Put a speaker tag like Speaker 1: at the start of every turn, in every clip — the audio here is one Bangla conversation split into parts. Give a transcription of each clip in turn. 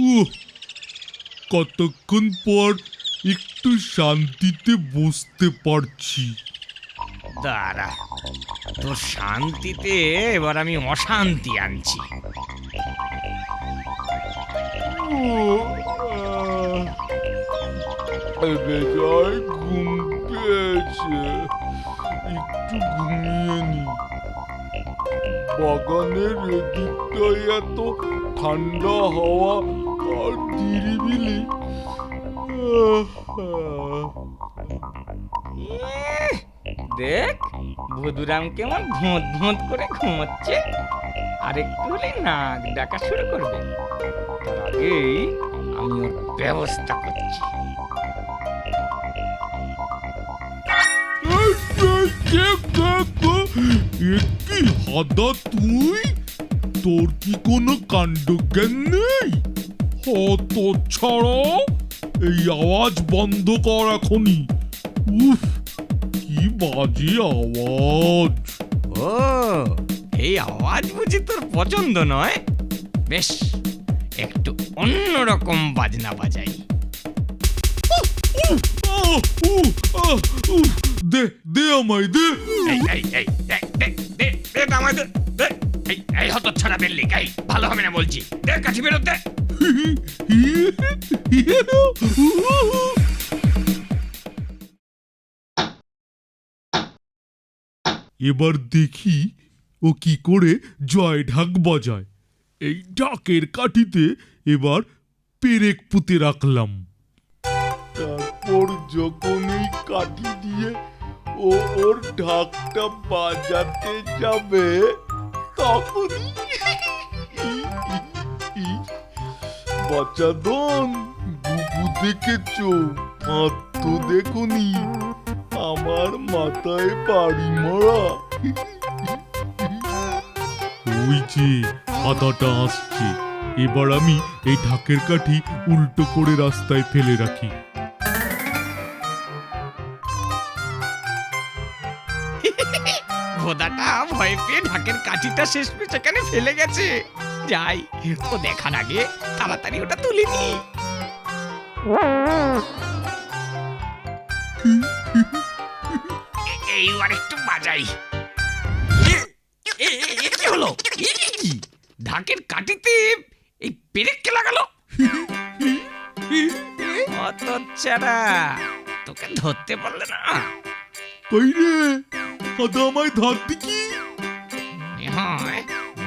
Speaker 1: উহ, কতক্ষণ পর একটু শান্তিতে বসতে পারছি।
Speaker 2: দাঁড়া তোর শান্তিতে এবার আমি অশান্তি আনছি।
Speaker 1: বেজায় ঘুম পেয়েছে। একটু ঘুমিয়ে নি। বাগানের এদিকটায় এত ঠান্ডা হাওয়া আর নিরিবিলি
Speaker 2: দেখ ভদুরাম কেমন ভোঁত ভোঁত করে ঘুমোচ্ছে। আর একটু হলে নাক ডাকা শুরু করবে। তার আগেই আমি ওর ব্যবস্থা করছি।
Speaker 1: এই, এই, কে, কে, কে? এ কি হাদা তুই? তোর কি কোনো কাণ্ড জ্ঞান নেই? হত ছাড়া এই আওয়াজ বন্ধ কর এখনই। উফ কি বাজে আওয়াজ।
Speaker 2: ও এই আওয়াজ বুঝি তোর পছন্দ নয়? বেশ একটু অন্যরকম বাজনা বাজাই।
Speaker 1: দে দে আমায় দে।
Speaker 2: এই এই এই দে দে দে তো আমায় দে এই এই হত ছাড়া বেললি ভালো হবে না বলছি। দে কাঠি বেরোতে
Speaker 1: এবার দেখি ও কি করে জয় ঢাক বজায়। এই ঢাকের কাঠিতে এবার পেরেক পুঁতে রাখলাম। তারপর যখন এই কাঠি দিয়ে ও ওর ঢাকটা বাজাতে যাবে, তখনই বাচ্চাদন বুবু দেখেছ? হাত তো দেখুনি। আমার মাথায় বাড়ি মারা। ওই যে হাতাটা আসছে। এবার আমি এই ঢাকের কাঠি উল্টো করে রাস্তায় ফেলে রাখি।
Speaker 2: ভোদাটা ভয় পেয়ে ঢাকের কাঠিটা শেষ সেখানে ফেলে গেছে। যাই ও দেখার আগে তাড়াতাড়ি ওটা তুলে নি। এইবার একটু বাজাই। কি হলো? কি? ঢাকের কাঠিতে এই পেরেককে লাগালো? অত ছাড়া তোকে ধরতে পারলে না।
Speaker 1: কই রে আমায় ধার দিকি
Speaker 2: মনে হয়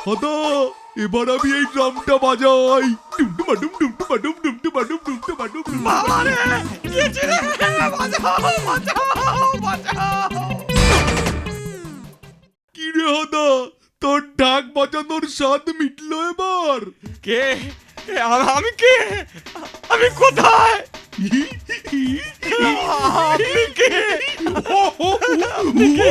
Speaker 1: হাদা এবার আমি এই ড্রামটা বাজাই ডুমডুমা ডুম ডুমডুমা ডুম ডুমডুমা ডুম ডুমডুমা ডুম ডুম কি রে হাদা তোর ঢাক বাজানোর স্বাদ মিটলো এবার
Speaker 2: কে আমি কে আমি কোথায় আপনি কে